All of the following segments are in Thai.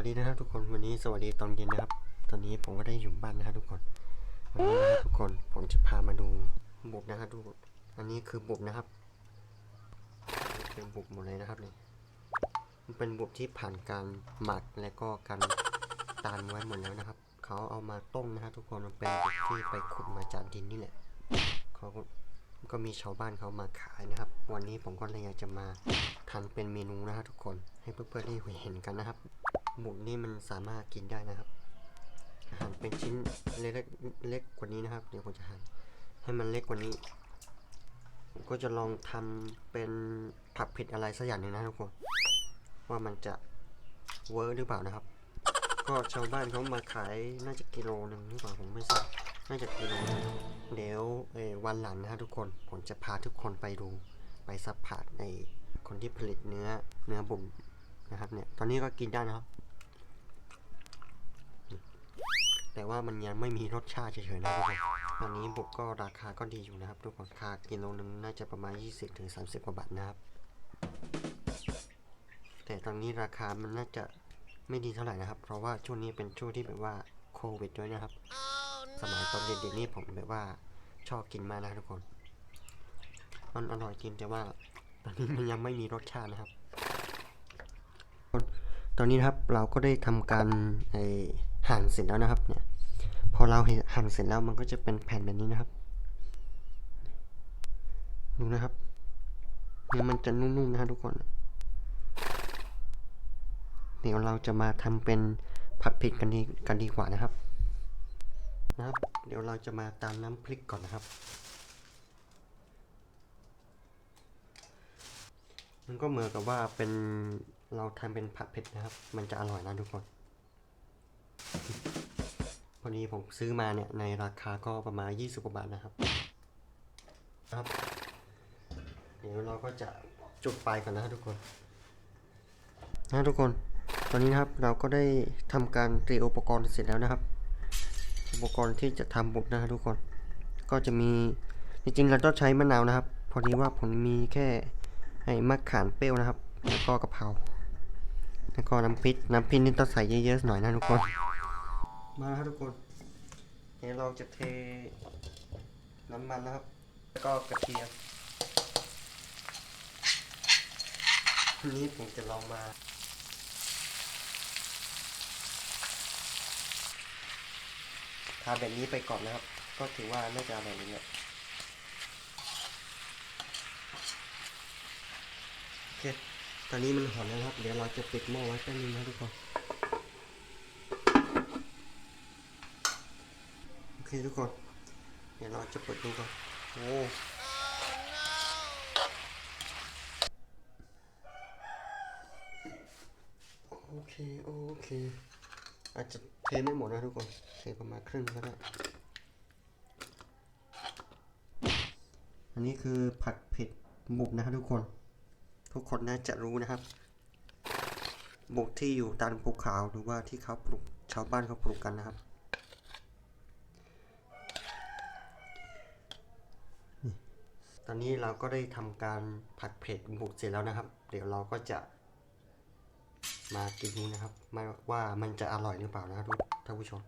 วัสดีนะครับทุกคนวันนี้สวัสดีตอนเย็นนะครับตอนนี้ผมก็ได้อยู่บ้านนะครับทุกคนวันนี้นะครับทุกคนผมจะพามาดูบุบนะครับทุกคนอันนี้คือบุบนะครับเป็นบุบหมดเลยนะครับนี่มันเป็นบุบที่ผ่านการหมักและก็การตานไว้หมดแล้วนะครับเขาเอามาต้มนะครับทุกคนมันเป็นบุบที่ไปขุดมาจากดินนี่แหละเขาก็ก็มีชาวบ้านเขามาขายนะครับ วันนี้ผมก็เลยอยากจะมาทำเป็นเมนูนะครับทุกคนให้เพื่อนๆได้เห็นกันนะครับ หมูนี่มันสามารถกินได้นะครับหั่นเป็นชิ้นเล็กๆเล็กกว่านี้นะครับ เดี๋ยวผมจะหั่นให้มันเล็กกว่านี้ผมก็จะลองทำเป็นผักเผ็ดอะไรสักอย่างหนึ่งนะทุกคนว่ามันจะเวิร์กหรือเปล่านะครับ ก็ชาวบ้านเขามาขายน่าจะกิโลหนึ่งหรือเปล่าผมไม่ทราบน่าจะกิโลหนึงเดี๋ยวเอ่อวันหลังนะครับทุกคนผมจะพาทุกคนไปดูไปสัมผัสในคนที่ผลิตเนื้อเนื้อบุ่ม นะครับเนี่ยตอนนี้ก็กินได้นะครับ แต่ว่ามันยังไม่มีรสชาติเฉยๆนะทุกคนตอนนี้บุกก็ราคาก็ดีอยู่นะครับ ทุกคนราคากิโลนึงน่าจะประมาณ 20-30ถึงกว่าบาทนะครับ แต่ตอนนี้ราคามันน่าจะไม่ดีเท่าไหร่นะครับ เพราะว่าช่วงนี้เป็นช่วงที่แบบว่าโควิดด้วยนะครับ สมัยตอนเด็กๆนี่ผมแบบว่าชอบกินมากนะทุกคน มันอร่อยจริงแต่ว่าตอนนี้มันยังไม่มีรสชาตินะครับ ตอนนี้นะครับเราก็ได้ทำการไอหั่นเสร็จแล้วนะครับเนี่ยพอเราหั่นเสร็จแล้วมันก็จะเป็นแผ่นแบบนี้นะครับดูนะครับเนี่ยมันจะนุ่มๆนะทุกคนเดี๋ยวเราจะมาทำเป็นผัดเผ็ดกันดีกันดีกว่านะครับ นะครับ เดี๋ยวเราจะมาตามน้ำพริกก่อนนะครับ มันก็เหมือนกับว่าเป็น เราทำเป็นผัดเผ็ดนะครับ มันจะอร่อยนะทุกคน พอดีผมซื้อมาเนี่ยในราคาก็ประมาณ 20กว่าบาทนะครับ ครับ เดี๋ยวเราก็จะจุดไฟก่อนนะครับทุกคน นะทุกคน ตอนนี้นะครับเราก็ได้ทำการเตรียมอุปกรณ์เสร็จแล้วนะครับ อุปกรณ์ที่จะทำบุกนะครับทุกคน ก็จะมีจริงๆเราต้องใช้มะนาวนะครับ พอดีว่าผมมีแค่ให้มะขามเปรี้ยวนะครับ แล้วก็กะเพรา แล้วก็น้ำพริกน้ำพริกนี่ต้องใส่เยอะๆหน่อยนะทุกคน มาครับทุกคนเดี๋ยวเราจะเทน้ำมันนะครับ แล้วก็กระเทียมทีนี้ผมจะลองมาทาแบบนี้ไปก่อนนะครับ ก็ถือว่าน่าจะอร่อยเลยแหละโอเค ตอนนี้มันหอมแล้วนะครับ เดี๋ยวเราจะปิดหม้อไว้แป๊บนึงนะทุกคน โอเคทุกคน เดี๋ยวเราจะเปิดดูก่อน โอ้โอเค โอเค อาจจะเทไม่หมดนะทุกคนเทประมาณครึ่งก็ได้ อันนี้คือผัดเผ็ดบุกนะครับทุกคน ทุกคนน่าจะรู้นะครับบุกที่อยู่ตามภูเขาหรือว่าที่เขาปลูกชาวบ้านเขาปลูกกันนะครับตอนนี้เราก็ได้ทำการผัดเผ็ดบุกเสร็จแล้วนะครับ เดี๋ยวเราก็จะมากินนะครับมาว่ามันจะอร่อยหรือเปล่านะครับทุกท่านผู้ชม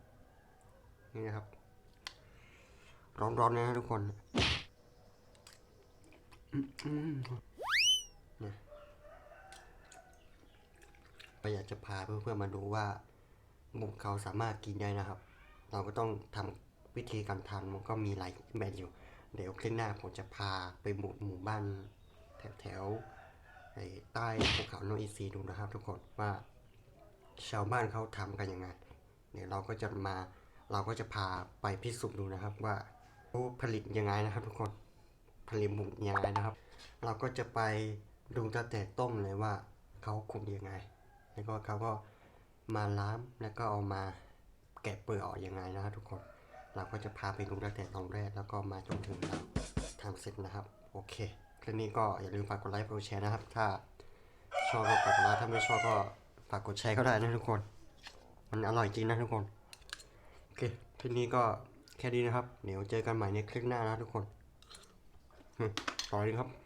นี่นะครับ ร้อนๆนะทุกคนอืมอืม ก็อยากจะพาเพื่อนๆมาดูว่าหมูเขาสามารถกินได้นะครับ เราก็ต้องทำวิธีการทำมันก็มีหลายแบบอยู่ เดี๋ยวคลิปหน้าผมจะพาไปหมู่หมู่บ้านแถวแถวๆไอ้ใต้ภูเขาโนนอีซีดูนะครับ ทุกคนว่าชาวบ้านเขาทำกันยังไงเดี๋ยวเราก็จะมาเราก็จะพาไปพิสูจน์ดูนะครับว่าเขาผลิตยังไงนะครับ ทุกคนผลิตหมูยังไงนะครับ เราก็จะไปดูตั้งแต่ต้มเลยว่าเขาขุดยังไง แล้วก็เขาก็มาล้างแล้วก็เอามาแกะเปลือกออกยังไงนะครับทุกคน เราก็จะพาไปดูตั้งแต่ตอนแรกแล้วก็มาจนถึงเราทำเสร็จนะครับ โอเคคลิปนี้ก็อย่าลืมฝากกดไลค์กดแชร์นะครับ ถ้าชอบก็กดไลค์ถ้าไม่ชอบก็ฝากกดแชร์ก็ได้นะทุกคน มันอร่อยจริงนะทุกคน โอเคคลิปนี้ก็แค่นี้นะครับ เดี๋ยวเจอกันใหม่ในคลิปหน้านะทุกคนอืมต่อเลยครับ